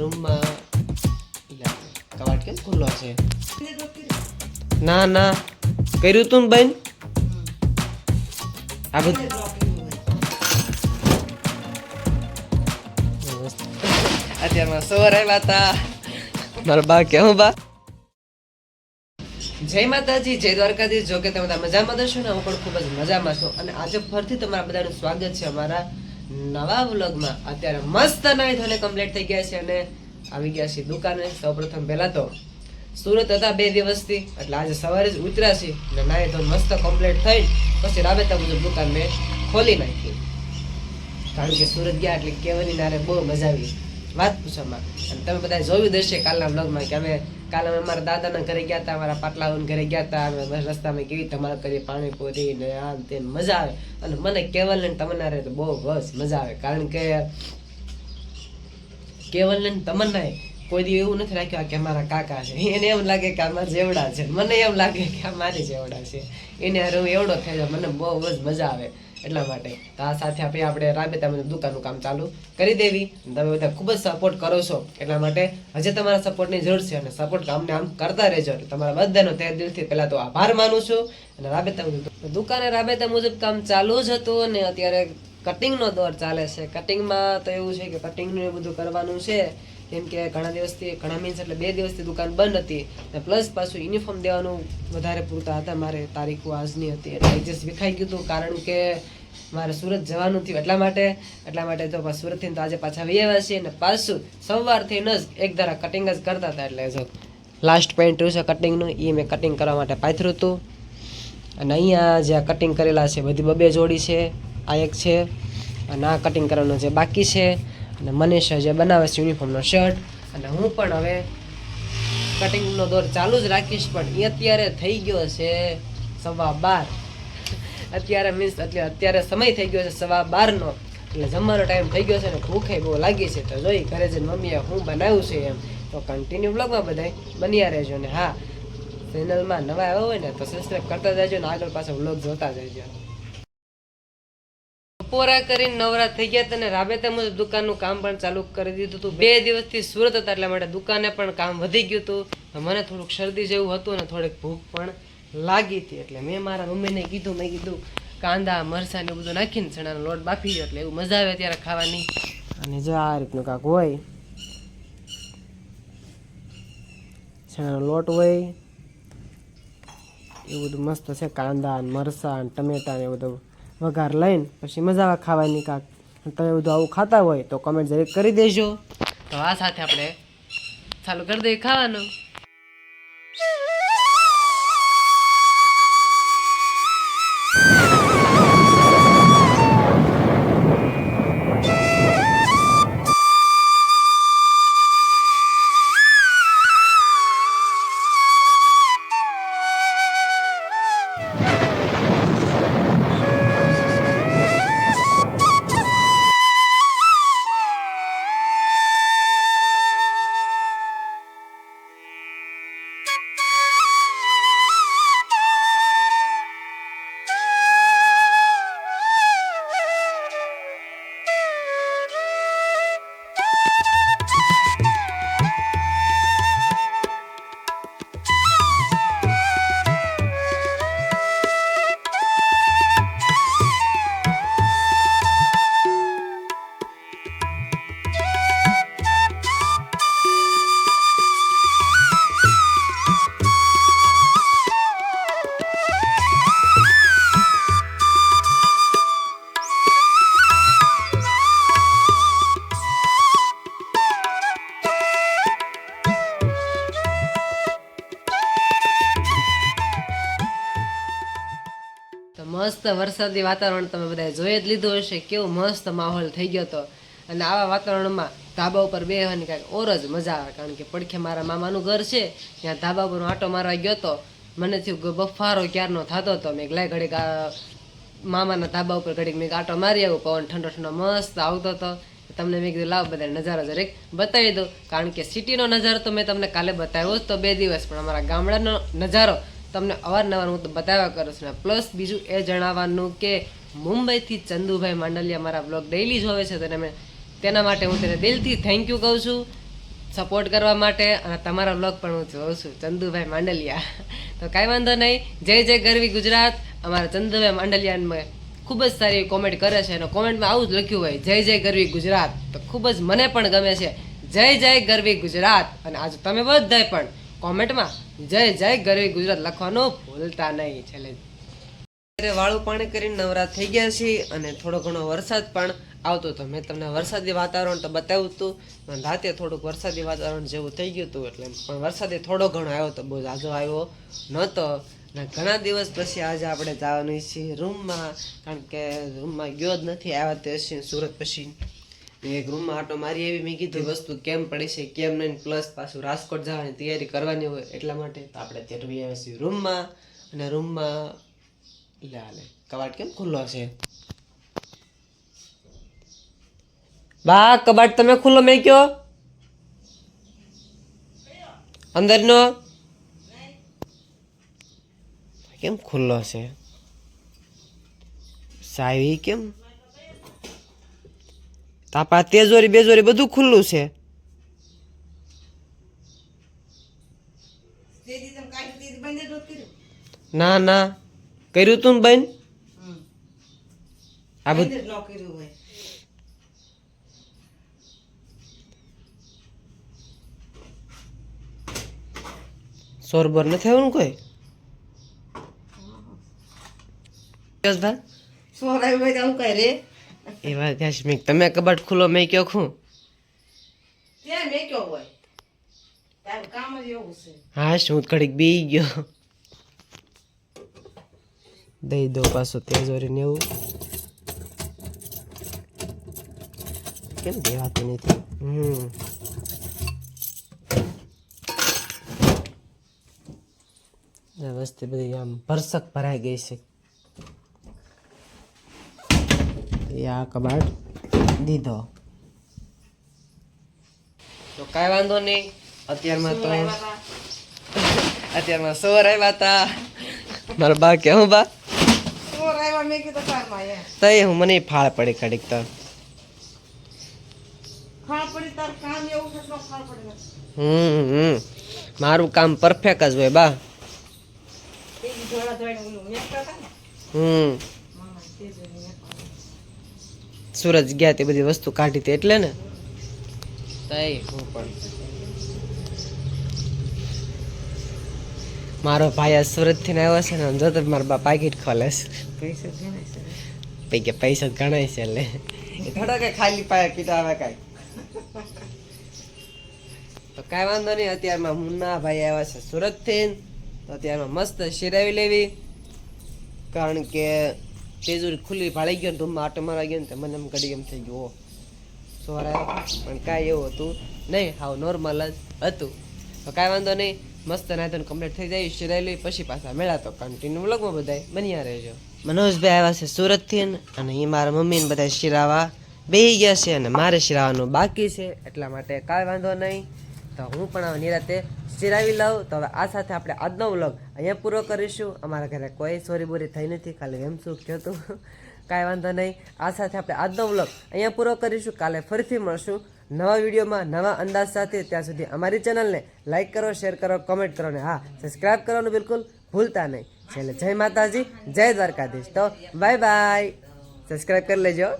રૂમમાં લે, કબાટ કેમ ખુલ્લો છે ના ના કર્યું તું બેન આ બધું અત્યારમાં સવાર આવ્યા હતા મારા બા કેવું બા જય માતાજી જય દ્વારકાધીશ જો કે તમે બધા મજામાં દશો ને હું પણ ખૂબ જ મજામાં છું અને આજે ફરીથી તમારા બધાનું સ્વાગત છે અમારા નવા વ્લોગમાં અત્યારે મસ્ત નાઈ ધોને કમ્પ્લીટ થઈ ગયા છે અને આવી ગયા છે દુકાને. સૌપ્રથમ પહેલા તો સુરત હતા બે દિવસથી, એટલે આજે સવારે જ ઉતર્યા છે અને નાઈ ધોન મસ્ત કમ્પ્લીટ થઈ. પછી રાબેતા મુજબ દુકાન મેં ખોલી નાખી. કારણ કે સુરત ગયા એટલે કેવાની નારે બહુ મજા આવી. વાત પૂછવામાં. અને તમે બધા જોયું જ કાલના વ્લોગમાં કે અમે કાલે અમે મારા દાદાના ઘરે ગયા હતા અમારા પાટલાઓના ઘરે ગયા હતા, અમે બસ રસ્તામાં કેવી તમારા ઘરે પાણીપુરી ને આમ તેમ મજા આવે. અને મને કેવલ ને તમન્ના રહે તો બહુ બસ મજા આવે. કારણ કે કેવલ ને તમન્નાએ કોઈ દી એવું નથી રાખ્યું કે અમારા કાકા છે. એને એમ લાગે કે અમારા જેવડા છે. મને એમ લાગે કે આ મારી જેવડા છે. એને હું એવડો થઈ મને બહુ જ મજા આવે. એટલા માટે. આ સાથે આપણે આપણે રાબેતા મુજબ દુકાનનું કામ ચાલુ કરી દેવી. તમે બધા ખૂબ જ સપોર્ટ કરો છો. એટલા માટે હજી તમારા સપોર્ટની જરૂર છે અને સપોર્ટ કામને આમ કરતા રહેજો. તમારા બધાનો તે દિલથી પહેલા તો આભાર માનું છું. અને રાબેતા મુજબ દુકાને રાબેતા મુજબ કામ ચાલુ જ હતું અને અત્યારે કટિંગનો દોર ચાલે છે. કટિંગમાં તો એવું છે કે કટિંગનું એ બધું કરવાનું છે. કેમ કે ઘણા દિવસથી, ઘણા મીન્સ એટલે બે દિવસથી દુકાન બંધ હતી. ને પ્લસ પાછું યુનિફોર્મ દેવાનું વધારે પૂરતા હતા. મારે તારીખો આજની હતી. એટલે એડજસ્ટ વિખાઈ ગયું હતું. કારણ કે મારે સુરત જવાનું થયું એટલા માટે. એટલા માટે તો સુરતથી આજે પાછા વી આવ્યા છીએ. અને પાછું સવારથી જ એક ધારા કટિંગ જ કરતા હતા. એટલે જો લાસ્ટ પેન્ટ રહ્યું છે કટિંગનું એ મેં કટિંગ કરવા માટે પાથર્યું હતું. અને અહીંયા જે કટિંગ કરેલા છે, બધી બબે જોડી છે. આ એક છે. અને આ કટિંગ કરવાનું જે બાકી છે. અને મનીષ જે બનાવે છે યુનિફોર્મનો શર્ટ અને હું પણ હવે કટિંગનો દોર ચાલુ જ રાખીશ, પણ એ અત્યારે થઈ ગયો છે સવા બાર. અત્યારે મીન્સ એટલે અત્યારે સમય થઈ ગયો છે સવા બારનો. એટલે જમવાનો ટાઈમ થઈ ગયો છે ને ભૂખે બહુ લાગી છે. તો જોઈ ઘરે જઈને મમ્મીએ હું બનાવ્યું છે એમ. તો કન્ટિન્યુ બ્લોગમાં બધાય બન્યા રહેજો ને હા. ચેનલમાં નવા આવ્યા હોય ને તો સબસ્ક્રાઈબ કરતા જજો ને આગળ પાછળ બ્લોગ જોતા જજો. બપોરા કરીને નવરા થઈ ગયા તને રાબેતા મુજબ દુકાનનું કામ પણ ચાલુ કરી દીધું હતું. બે દિવસથી સુરત હતા એટલા માટે દુકાને પણ કામ વધી ગયું હતું. મને થોડુંક શરદી જેવું હતું અને થોડીક ભૂખ પણ લાગી હતી. એટલે મેં મારા મમ્મીને કીધું, મેં કીધું, કાંદા, મરચાં ને બધું નાખીને ચણાનો લોટ બાફી ગયો એટલે એવું મજા આવે ત્યારે ખાવાની. અને જો આ રીતનું કાંક હોય, ચણાનો લોટ હોય, એવું બધું મસ્ત છે. કાંદા મરચાં ટમેટા ને એવું બધું. વઘાર લઈને પછી મજા આવે ખાવાની કાંક. તમે બધું આવું ખાતા હોય તો કમેન્ટ જરૂર કરી દેજો. તો આ સાથે આપણે ચાલુ કરી દઈએ ખાવાનું. મસ્ત વરસાદી વાતાવરણ તમે બધાએ જોઈ જ લીધું હશે. કેવો મસ્ત માહોલ થઈ ગયો હતો અને આવા વાતાવરણમાં ધાબા ઉપર બેહવાની કાંઈક ઓર જ મજા આવે. કારણ કે પડખે મારા મામાનું ઘર છે, ત્યાં ધાબા ઉપર હું આટો મારવા ગયો હતો મને થયું કે બફારો ક્યારનો થતો હતો. મેં ગલાય ઘડીક મામાના ધાબા ઉપર ઘડીક મેં આટો મારી આવ્યો. પવન ઠંડો ઠંડો મસ્ત આવતો હતો. તમને મેં કીધું, લાવ બધા નજારો જરીક બતાવી દઉં. કારણ કે સિટીનો નજારો તો મેં તમને કાલે બતાવ્યો જ તો બે દિવસ. પણ અમારા ગામડાનો નજારો તમને અવારનવાર હું બતાવ્યા કરું છું પ્લસ બીજું એ જણાવવાનું કે મુંબઈથી ચંદુભાઈ માંડલિયા મારા બ્લોગ ડેઇલી જોવે છે તેને મેં તેના માટે હું તેને દિલથી થેન્ક યુ કહું છું. સપોર્ટ કરવા માટે અને તમારા બ્લોગ પણ હું જોઉં છું. ચંદુભાઈ માંડલિયા. તો કાંઈ વાંધો નહીં. જય જય ગરવી ગુજરાત. અમારા ચંદુભાઈ માંડલિયાને ખૂબ જ સારી કોમેન્ટ કરે છે. અને કોમેન્ટમાં આવું જ લખ્યું હોય. જય જય ગરવી ગુજરાત. તો ખૂબ જ મને પણ ગમે છે. જય જય ગરવી ગુજરાત. અને આજ તમે બધાય પણ કોમેન્ટમાં જય જય ગરવી ગુજરાત લખવાનું ભૂલતા નહીં છેલ્લે. અત્યારે વાળું પાણી કરીને નવરા થઈ ગયા છીએ અને થોડો ઘણો વરસાદ પણ આવતો હતો. મેં તમને વરસાદી વાતાવરણ તો બતાવ્યું હતું રાતે થોડુંક વરસાદી વાતાવરણ જેવું થઈ ગયું હતું એટલે પણ વરસાદે થોડો ઘણો આવ્યો હતો બહુ ઝાઝો આવ્યો નહોતો. અને ઘણા દિવસ પછી આજે આપણે જવાનું છીએ રૂમમાં, કારણ કે રૂમમાં ગયો જ નથી, આવ્યા તે છે સુરત પછી. એક રૂમમાં આટો મારી એવી મેં કીધું વસ્તુ કેમ પડી છે કેમ નહીં? પ્લસ પાછું રાજકોટ જવાની તૈયારી કરવાની હોય એટલા માટે તો આપણે અત્યારે આવી આવ્યા છીએ રૂમમાં અને રૂમમાં એટલે હાલે કબાટ કેમ ખુલ્લો છે બા કબાટ તમે ખુલ્લો મેં કયો? અંદરનો? કેમ ખુલ્લો છે સાવી કેમ? તાપા તેજોરી બેજોરી બધું ખુલ્લું છે. ના ના. કર્યું તું બેન? આ બધું સોરબર નથી આવ્યું ને કોઈ યશભાઈ એ વાત યાશમિક તમે કબાટ ખુલ્લો મેં કયો ખું? હા શું ઘડીક બી ગયો. દઈ દો પાછો તેજોરી ને એવું. કેમ દેવાતું નથી? હમ. વસ્તુ બધી આમ ભરસક ભરાઈ ગઈ છે. એ આ કબાટ દીધો. તો કાંઈ વાંધો નહીં. અત્યારમાં તો અત્યારમાં સોર આવ્યા હતા. મારા બા? કે હું બા તઈ હું મને ફાળ પડી કડીક તો. હમ હમ. મારું કામ પરફેક્ટ જ હોય બા. હમ. સુરત ગયા તે બધી વસ્તુ કાઢી હતી એટલે ને? તઈ હું પણ. મારો ભાઈ આ સુરતથી આવ્યો છે ને જો તો મારા બા પાકીટ ખોલે છે. પૈસા પૈસા જ ગણાય છે એટલે. થોડા કે ખાલી કીધા આવે કાંઈ. તો કાંઈ વાંધો નહીં અત્યારમાં મુન્ના ભાઈ આવ્યા છે સુરતથી તો અત્યારમાં મસ્ત શિરાવી લેવી. કારણ કે તેજુરી ખુલ્લી ભાળી ગયો ને રૂમમાં આટો મારવા ગયો ને મને એમ ઘડી એમ થઈ ગયો સોર પણ કાંઈ એવું હતું નહીં, હાવ નોર્મલ જ હતું. તો કાંઈ વાંધો નહીં, મસ્ત નાયતન કમ્પ્લીટ થઈ જાય શિરાયેલી પછી પાછા મેળા તો કન્ટિન્યુ લગમાં બધાય બન્યા રહેજો. મનોજભાઈ આવ્યા છે સુરતથી અને એ મારા મમ્મીને બધા શિરાવા બેહી ગયા છે અને મારે શિરાવાનું બાકી છે, એટલા માટે કાંઈ વાંધો નહીં. તો હું પણ હવે નિરાતે ચિરાવી લઉં. તો હવે આ સાથે આપણે આજનો વ્લોગ અહીંયા પૂરો કરીશું. અમારા ઘરે કોઈ સોરી બોરી થઈ નથી. ખાલી એમ શું કહ્યું હતું કાંઈ વાંધો નહીં. આ સાથે આપણે આજનો વ્લોગ અહીંયા પૂરો કરીશું. કાલે ફરીથી મળશું નવા વિડીયોમાં, નવા અંદાજ સાથે. ત્યાં સુધી અમારી ચેનલને લાઇક કરો, શેર કરો કોમેન્ટ કરો ને હા સબસ્ક્રાઈબ કરવાનું બિલકુલ ભૂલતા નહીં. છેલ્લે જય માતાજી, જય દ્વારકાધીશ. તો બાય બાય સબસ્ક્રાઈબ કરી લેજો.